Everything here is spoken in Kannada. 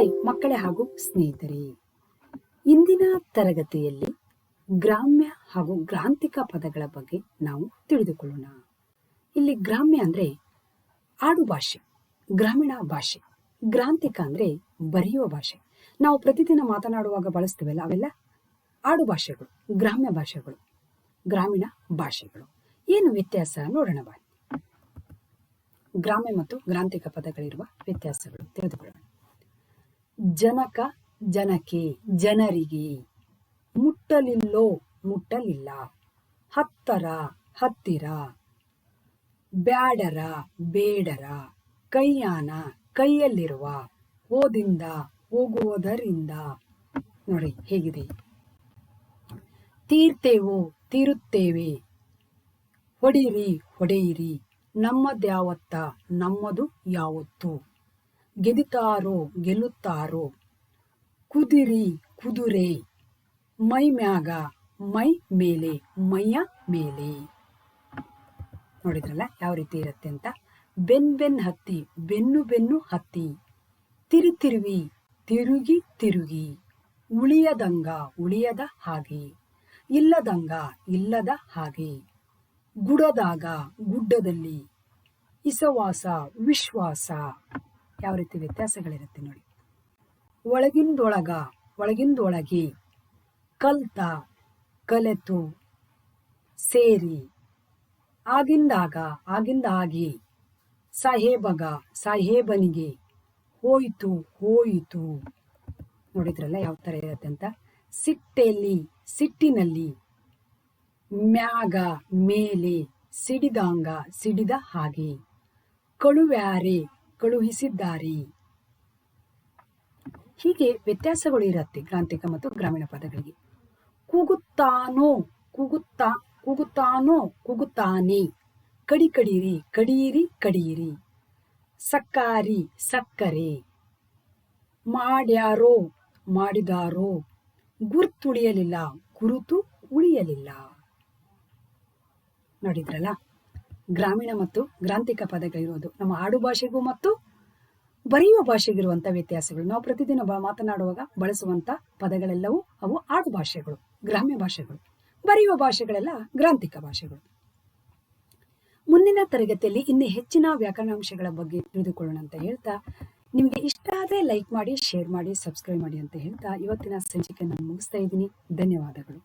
ಹಾಯ್ ಮಕ್ಕಳೇ ಹಾಗೂ ಸ್ನೇಹಿತರೆ, ಇಂದಿನ ತರಗತಿಯಲ್ಲಿ ಗ್ರಾಮ್ಯ ಹಾಗೂ ಗ್ರಾಂಥಿಕ ಪದಗಳ ಬಗ್ಗೆ ನಾವು ತಿಳಿದುಕೊಳ್ಳೋಣ. ಇಲ್ಲಿ ಗ್ರಾಮ್ಯ ಅಂದ್ರೆ ಆಡು ಭಾಷೆ, ಗ್ರಾಮೀಣ ಭಾಷೆ, ಗ್ರಾಂಥಿಕ ಅಂದ್ರೆ ಬರೆಯುವ ಭಾಷೆ. ನಾವು ಪ್ರತಿದಿನ ಮಾತನಾಡುವಾಗ ಬಳಸ್ತೀವಲ್ಲ, ಅವೆಲ್ಲ ಆಡು ಭಾಷೆಗಳು, ಗ್ರಾಮ್ಯ ಭಾಷೆಗಳು, ಗ್ರಾಮೀಣ ಭಾಷೆಗಳು. ಏನು ವ್ಯತ್ಯಾಸ? ನೋಡೋಣ ಬನ್ನಿ. ಗ್ರಾಮ್ಯ ಮತ್ತು ಗ್ರಾಂಥಿಕ ಪದಗಳಿರುವ ವ್ಯತ್ಯಾಸಗಳು ತಿಳಿದುಕೊಳ್ಳೋಣ. ಜನಕ ಜನಕ್ಕೆ ಜನರಿಗೆ. ಮುಟ್ಟಲಿಲ್ಲೋ ಮುಟ್ಟಲಿಲ್ಲ. ಹತ್ತರ ಹತ್ತಿರ. ಬ್ಯಾಡರ ಬೇಡರ. ಕೈಯಾನ ಕೈಯಲ್ಲಿರುವ. ಹೋದಿಂದ ಹೋಗುವುದರಿಂದ. ನೋಡಿ ಹೇಗಿದೆ. ತೀರ್ತೇವೋ ತೀರುತ್ತೇವೆ. ಹೊಡಿರಿ ಹೊಡೆಯಿರಿ. ನಮ್ಮದ್ಯಾವತ್ತ ನಮ್ಮದು ಯಾವತ್ತು? ಗೆದಿತಾರೋ, ಗೆಲ್ಲುತ್ತಾರೋ? ಕುದಿರಿ, ಕುದುರೆ, ಮೈ ಮ್ಯಾಗ, ಮೈ ಮೇಲೆ, ಮೈಯ ಮೇಲೆ. ನೋಡಿದ್ರಲ್ಲ ಯಾವ ರೀತಿ ಇರುತ್ತೆ ಅಂತ? ಬೆನ್ ಬೆನ್ ಹತ್ತಿ, ಬೆನ್ನು ಬೆನ್ನು ಹತ್ತಿ. ತಿರು ತಿರುವಿ, ತಿರುಗಿ ತಿರುಗಿ. ಉಳಿಯದಂಗ, ಉಳಿಯದ ಹಾಗೆ. ಇಲ್ಲದಂಗ, ಇಲ್ಲದ ಹಾಗೆ. ಗುಡದಾಗ, ಗುಡ್ಡದಲ್ಲಿ. ಇಸವಾಸ, ವಿಶ್ವಾಸ. ಯಾವ ರೀತಿ ವ್ಯತ್ಯಾಸಗಳಿರುತ್ತೆ ನೋಡಿ. ಒಳಗಿಂದೊಳಗ, ಒಳಗಿಂದೊಳಗೆ ಕಲ್ತ, ಕಲೆತು, ಸೇರಿ, ಆಗಿಂದಾಗ, ಆಗಿಂದ ಆಗಿ ಸಾಹೇಬಗ, ಸಾಹೇಬನಿಗೆ ಹೋಯಿತು ಹೋಯಿತು. ನೋಡಿದ್ರಲ್ಲ ಯಾವ ಥರ ಇರುತ್ತೆ ಅಂತ? ಸಿಟ್ಟೆಯಲ್ಲಿ, ಸಿಟ್ಟಿನಲ್ಲಿ ಮ್ಯಾಗ, ಮೇಲೆ ಸಿಡಿದಾಂಗ, ಸಿಡಿದ ಹಾಗೆ. ಕಳುವ್ಯಾರೆ ಕಳುಹಿಸಿದ್ದಾರೆ. ಹೀಗೆ ವ್ಯತ್ಯಾಸಗಳು ಇರುತ್ತೆ ಗ್ರಾಂಥಿಕ ಮತ್ತು ಗ್ರಾಮೀಣ ಪದಗಳಿಗೆ ಕೂಗುತ್ತಾನೋ, ಕೂಗುತ್ತಾ, ಕೂಗುತ್ತಾನೋ, ಕೂಗುತ್ತಾನೆ. ಕಡಿ ಕಡಿಯಿರಿ ಕಡಿಯಿರಿ ಕಡಿಯಿರಿ ಸಕ್ಕಾರಿ, ಸಕ್ಕರೆ. ಮಾಡ್ಯಾರೋ, ಮಾಡಿದಾರೋ. ಗುರುತುಳಿಯಲಿಲ್ಲ ಗುರುತು ಉಳಿಯಲಿಲ್ಲ. ನೋಡಿದ್ರಲ್ಲ? ಗ್ರಾಮೀಣ ಮತ್ತು ಗ್ರಾಂಥಿಕ ಪದಗಳಿರೋದು. ನಮ್ಮ ಆಡು ಭಾಷೆಗೂ ಮತ್ತು ಬರೆಯುವ ಭಾಷೆಗಿರುವಂಥ ವ್ಯತ್ಯಾಸಗಳು. ನಾವು ಪ್ರತಿದಿನ ಬ ಮಾತನಾಡುವಾಗ ಬಳಸುವಂಥ ಪದಗಳೆಲ್ಲವೂ ಅವು ಆಡು ಭಾಷೆಗಳು, ಗ್ರಾಮ್ಯ ಭಾಷೆಗಳು. ಬರೆಯುವ ಭಾಷೆಗಳೆಲ್ಲ ಗ್ರಾಂಥಿಕ ಭಾಷೆಗಳು. ಮುಂದಿನ ತರಗತಿಯಲ್ಲಿ ಇನ್ನು ಹೆಚ್ಚಿನ ವ್ಯಾಕರಣಾಂಶಗಳ ಬಗ್ಗೆ ತಿಳಿದುಕೊಳ್ಳೋಣ ಅಂತ ಹೇಳ್ತಾ, ನಿಮಗೆ ಇಷ್ಟ ಆದರೆ ಲೈಕ್ ಮಾಡಿ ಶೇರ್ ಮಾಡಿ ಸಬ್ಸ್ಕ್ರೈಬ್ ಮಾಡಿ ಅಂತ ಹೇಳ್ತಾ, ಇವತ್ತಿನ ಸಂಚಿಕೆ ನಾನು ಮುಗಿಸ್ತಾ ಇದ್ದೀನಿ. ಧನ್ಯವಾದಗಳು.